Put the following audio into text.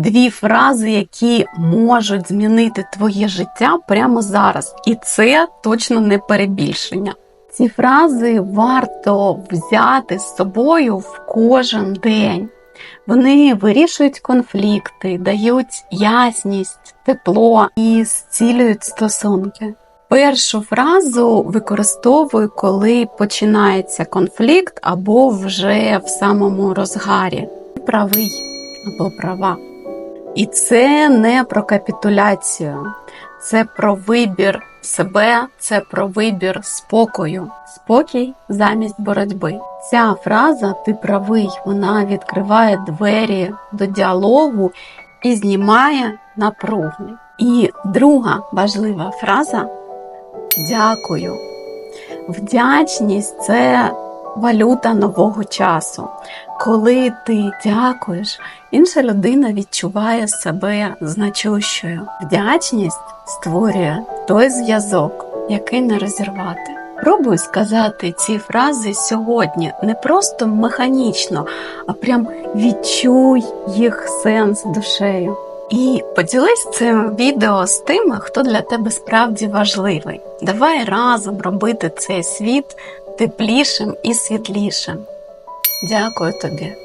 дві фрази, які можуть змінити твоє життя прямо зараз. І це точно не перебільшення. Ці фрази варто взяти з собою в кожен день. Вони вирішують конфлікти, дають ясність, тепло і зцілюють стосунки. Першу фразу використовую, коли починається конфлікт або вже в самому розгарі. Правий або права. І це не про капітуляцію, це про вибір себе, це про вибір спокою. Спокій замість боротьби. Ця фраза ти правий, вона відкриває двері до діалогу і знімає напругу. І друга важлива фраза дякую. Вдячність це валюта нового часу. Коли ти дякуєш, інша людина відчуває себе значущою. Вдячність створює той зв'язок, який не розірвати. Пробуй сказати ці фрази сьогодні не просто механічно, а прям відчуй їх сенс душею. І поділись цим відео з тими, хто для тебе справді важливий. Давай разом робити цей світ теплішим і світлішим. Дякую тобі.